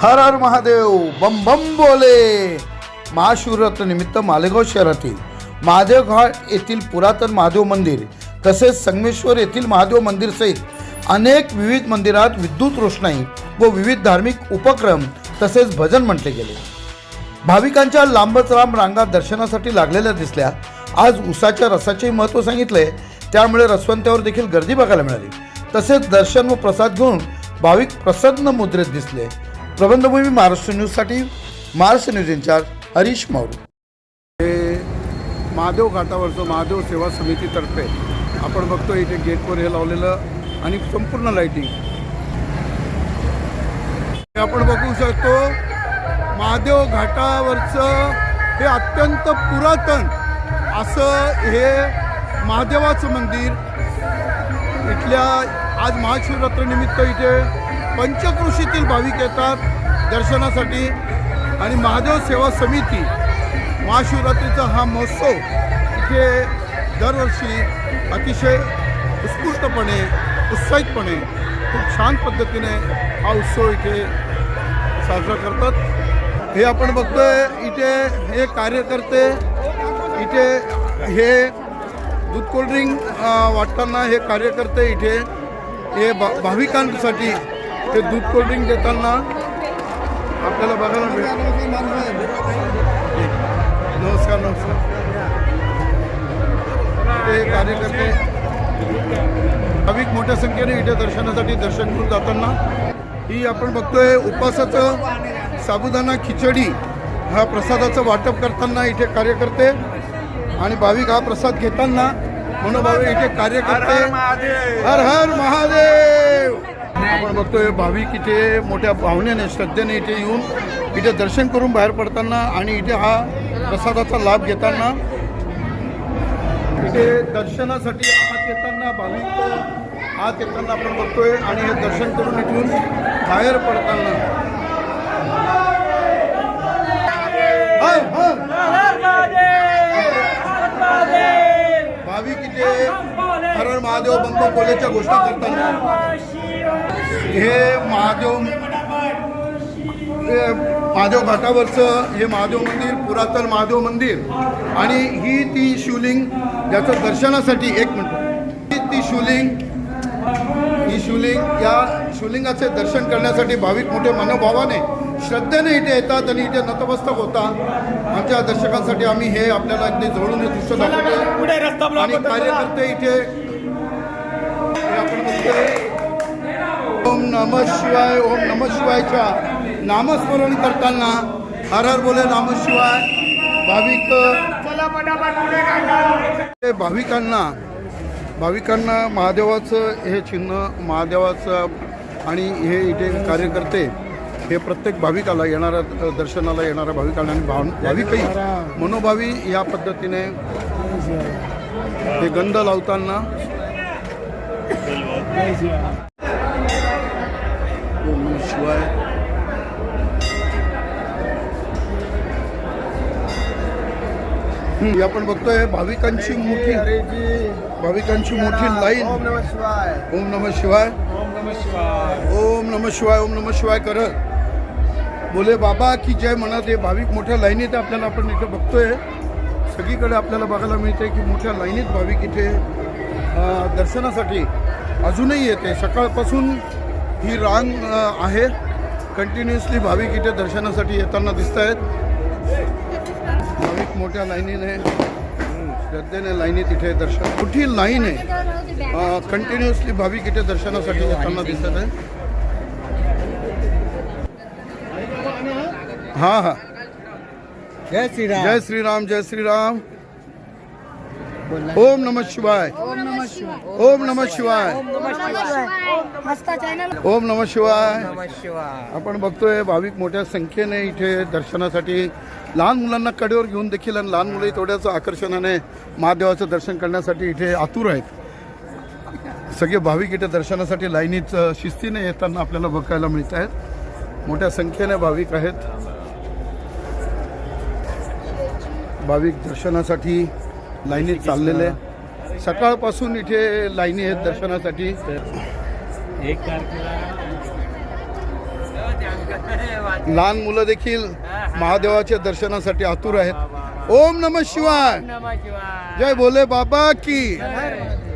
हर हर महादेव बम बम बोले. महाशिवरात्र निमित्त मालेगाव शहरातील महादेव घाट येथील पुरातन महादेव मंदिर तसेच संगमेश्वर येथील महादेव मंदिर सहित अनेक विविध मंदिरात विद्युत रोषणाई व विविध धार्मिक उपक्रम तसेच भजन म्हटले गेले. भाविकांच्या लांबच लांब रांगा दर्शनासाठी लागलेल्या दिसल्या. आज उसाच्या रसाचे महत्त्व सांगितले. त्यामुळे रसवंत्यावर देखील गर्दी बघायला मिळाली. तसेच दर्शन व प्रसाद घेऊन भाविक प्रसन्न मुद्रेत दिसले. प्रबंधभूमी महाराष्ट्र न्यूजसाठी महाराष्ट्र न्यूज इंचार्ज हरीश मारू हे महादेव घाटावरचं महादेव सेवा समितीतर्फे आपण बघतो इथे गेटवर हे लावलेलं आणि संपूर्ण लाईटिंग हे आपण बघू शकतो महादेव घाटावरचं हे अत्यंत पुरातन असं हे महादेवाचं मंदिर. इथल्या आज महाशिवरात्रीनिमित्त इथे पंचकृषीतील भाविक येतात दर्शनासाठी. आणि महादेव सेवा समिती महाशिवरात्रीचा हा महोत्सव इथे दरवर्षी अतिशय उत्स्फूर्तपणे उत्साहितपणे खूप छान पद्धतीने हा उत्सव इथे साजरा करतात. हे आपण बघतोय इथे हे कार्यकर्ते इथे हे दूध कोल्ड्रिंक वाटताना हे कार्यकर्ते इथे हे भा भाविकांसाठी हे दूध कोल्ड्रिंक देताना आपल्याला बघायला मिळेल. नमस्कार नमस्कार. ते कार्यकर्ते भाविक मोठ्या संख्येने इथे दर्शनासाठी दर्शन करून जाताना ही आपण बघतोय उपासाचं साबुदाणा खिचडी. हा प्रसादाचं वाटप करताना इथे कार्यकर्ते आणि भाविक हा प्रसाद घेताना मनोभावे इथे कार्यकर्ते. हर हर महादेव. आपण बघतोय भाविक इथे मोठ्या भावनेने श्रद्धेने इथे येऊन इथे दर्शन करून बाहेर पडताना आणि इथे हा प्रसादाचा लाभ घेताना इथे दर्शनासाठी आत येताना भाविक आत येताना आपण बघतोय आणि हे दर्शन करून इथून बाहेर पडताना. भाविक इथे हरण महादेव बंग कोलेच्या घोषणा करताना. हे महादेव हे महादेव घाटावरचं हे महादेव मंदिर पुरातन महादेव मंदिर. आणि ही ती शिवलिंग ज्याचं दर्शनासाठी एक मिनिट. ही ती शिवलिंग ही शिवलिंग या शिवलिंगाचे दर्शन करण्यासाठी भाविक मोठे मनोभावाने श्रद्धेने इथे येतात आणि इथे नतमस्तक होतात. आमच्या दर्शकांसाठी आम्ही हे आपल्याला अगदी जवळून हे दृश्य दाखवतो आणि. कार्यकर्ते इथे आपण नम शिवाय ओम नम शिवायच्या नामस्मरण करताना हर हर बोले नाम शिवाय भाविक भाविकांना भाविकांना महादेवाचं हे चिन्ह महादेवाचं आणि हे इथे कार्यकर्ते हे प्रत्येक भाविकाला येणाऱ्या दर्शनाला येणाऱ्या भाविकांना आणि भाव भाविकही मनोभावी या पद्धतीने हे गंध लावताना शिवाय आपण बघतोय भाविकांची मोठी भाविकांची मोठी लाईन ओम नमः शिवाय ओम नम शिवाय ओम नमः शिवाय ओम नम शिवाय ओम नम शिवाय करत बोले बाबा की जय म्हणत हे भाविक मोठ्या लाईनीत आपल्याला आपण इथे बघतोय सगळीकडे आपल्याला बघायला मिळते की मोठ्या लाईनीत भाविक इथे दर्शनासाठी अजूनही येते सकाळपासून ही रांग आहे. कंटिन्युअसली भाविक इथे दर्शनासाठी येताना दिसत आहेत भाविक मोठ्या लाईनीने श्रद्धेने लाईनीत इथे दर्शन कुठली लाईन आहे? कंटिन्युअसली भाविक इथे दर्शनासाठी येताना दिसत आहे हा हा. जय श्रीराम. जय श्रीराम जय श्रीराम. ओम नम शिवाय. ओम नमः शिवाय. ओम नम शिवाय. ओम नमः शिवाय. मस्ता चॅनल ओम नम शिवाय. नमः शिवाय. आपण बघतोय भाविक मोठ्या संख्येने इथे दर्शनासाठी. लहान मुलांना कडेवर घेऊन देखील आणि लहान मुलंही तेवढ्याच आकर्षणाने महादेवाचं दर्शन करण्यासाठी इथे आतुर आहेत. सगळे भाविक इथे दर्शनासाठी लाईनीत अ, शिस्तीने येताना आपल्याला बघायला मिळत आहेत. मोठ्या संख्येने भाविक आहेत. भाविक दर्शनासाठी लाईनीत चाललेले सकाळपासून इथे लाईनी आहेत दर्शनासाठी. एक लहान मुलं देखील महादेवाच्या दर्शनासाठी आतुर आहेत. ओम नम शिवाय. जय भोले बाबा की.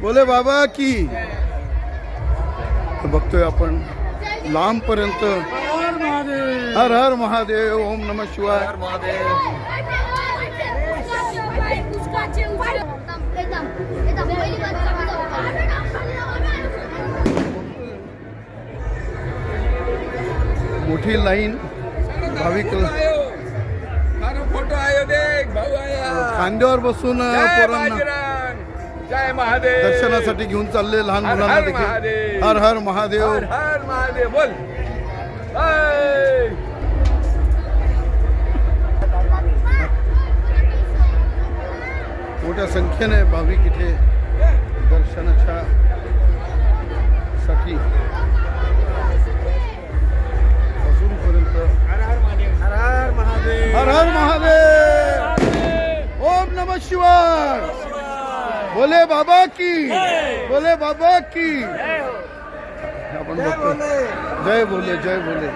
भोले बाबा की. बघतोय आपण लांबपर्यंत. हर हर महादेव. ओम नम शिवाय. मोठी लाईन. भाविक फोटो आयो देख भाऊ आया खांद्यावर बसून जय महादेव. दर्शनासाठी घेऊन चालले लहान मुलांना हर देखील. हर हर महादेव. हर हर महादेव. बोल. मोठ्या संख्येने भाविक इथे दर्शनाच्या हर हर महादेव. ओम नम शिवाय. बोले बाबा की बोले बाबा की. आपण बघतो जय बोले जय बोले.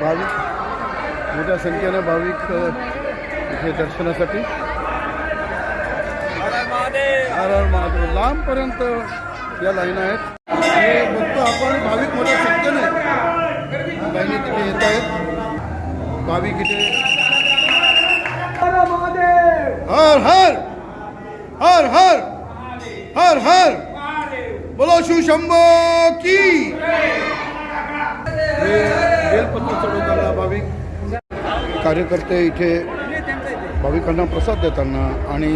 भाविक मोठ्या संख्येने भाविक इथे दर्शनासाठी. हर हर महादेव. लांबपर्यंत या लाईन आहेत. हे बघतो आपण भाविक मोठ्या संख्येने. लाईनीत इथे येत आहेत. भाविक इथे हर हर हर हर हर हर। बोलो शिव शंभो की। बेलपत्र चढवताना भाविक कार्यकर्ते इथे भाविकांना प्रसाद देताना आणि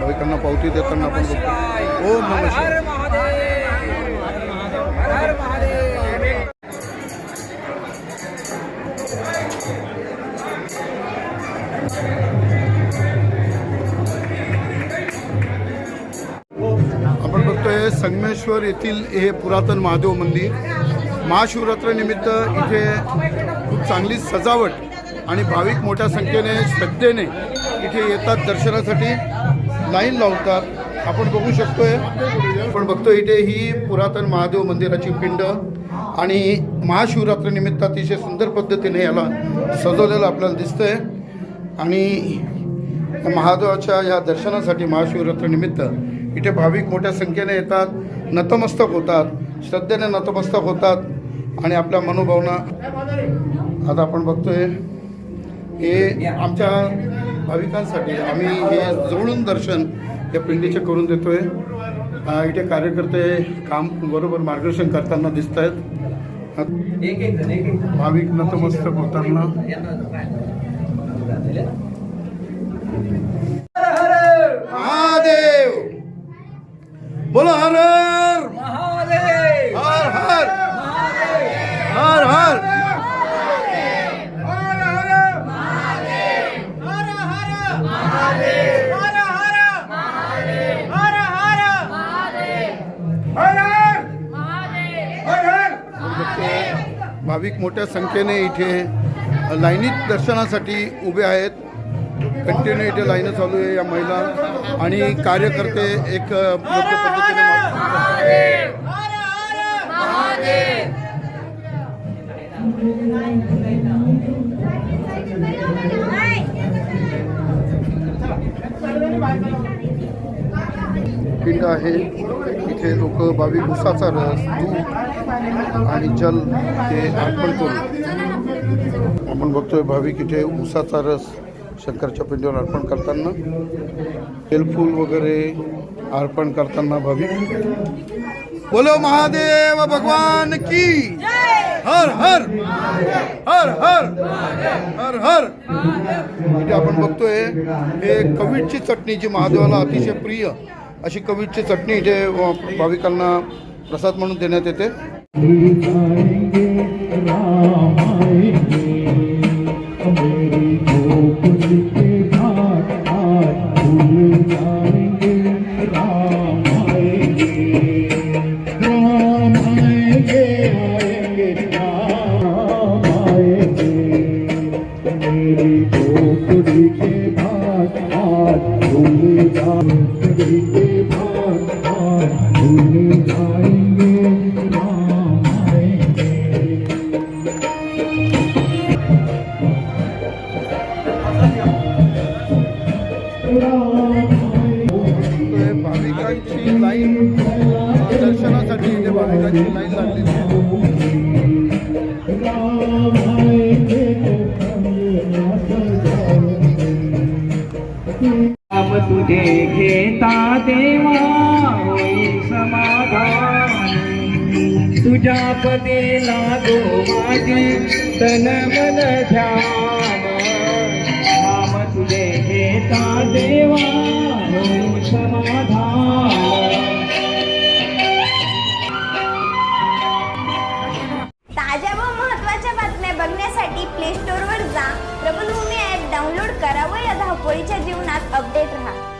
भाविकांना पावती देताना आपण ओम नमः संगमेश्वर येथील हे पुरातन महादेव मंदिर महाशिवरात्रीनिमित्त इथे खूप चांगली सजावट आणि भाविक मोठ्या संख्येने श्रद्धेने इथे येतात दर्शनासाठी. लाईन लावतात. आपण बघू शकतोय आपण बघतोय इथे ही पुरातन महादेव मंदिराची पिंड आणि महाशिवरात्रीनिमित्त अतिशय सुंदर पद्धतीने याला सजवलेलं आपल्याला दिसतंय. आणि महादेवाच्या या दर्शनासाठी महाशिवरात्रीनिमित्त इथे भाविक मोठ्या संख्येने येतात नतमस्तक होतात श्रद्धेने नतमस्तक होतात आणि आपल्या मनोभावना आता आपण बघतोय हे आमच्या भाविकांसाठी आम्ही हे जवळून दर्शन या पिंडीचे करून देतोय. अ, इथे कार्यकर्ते काम बरोबर मार्गदर्शन करताना दिसत आहेत भाविक नतमस्तक होताना. महादेव बोलो हर हर। हर हर। हर हर। भाविक मोठ्या संख्येने इथे लाईनीत दर्शनासाठी उभे आहेत. कंटिन्यू इथे लाईनं चालू आहे या महिला आणि कार्यकर्ते एक योग्य पद्धतीने. पिंड आहे इथे लोक भाविक उसाचा रस दूध आणि जल हे अर्पण करून आपण बघतोय भाविक इथे उसाचा रस शंकरच्या पिंडीवर अर्पण करताना तेलफूल वगैरे अर्पण करताना भाविक. बोलो महादेव भगवान की हर हर हर हर हर हर. म्हणजे आपण बघतोय हे कवीटची चटणी जी महादेवाला अतिशय प्रिय अशी कवीटची चटणी जे भाविकांना प्रसाद म्हणून देण्यात येते. दर्शनासाठी इथे भाविकांची लाईन लागलेली आहे तुझे घेता देवा होई समाधान. तुझ्या पदे लागो माझे तन मन ध्यान. नाम तुझे घेता देवा होई समाधान. ताज्या व महत्त्वाच्या बातम्या बघण्यासाठी प्ले स्टोअरवर जा. प्रबलभूमी ॲप डाउनलोड करा व या धावपळीच्या जीवनात अपडेट राहा.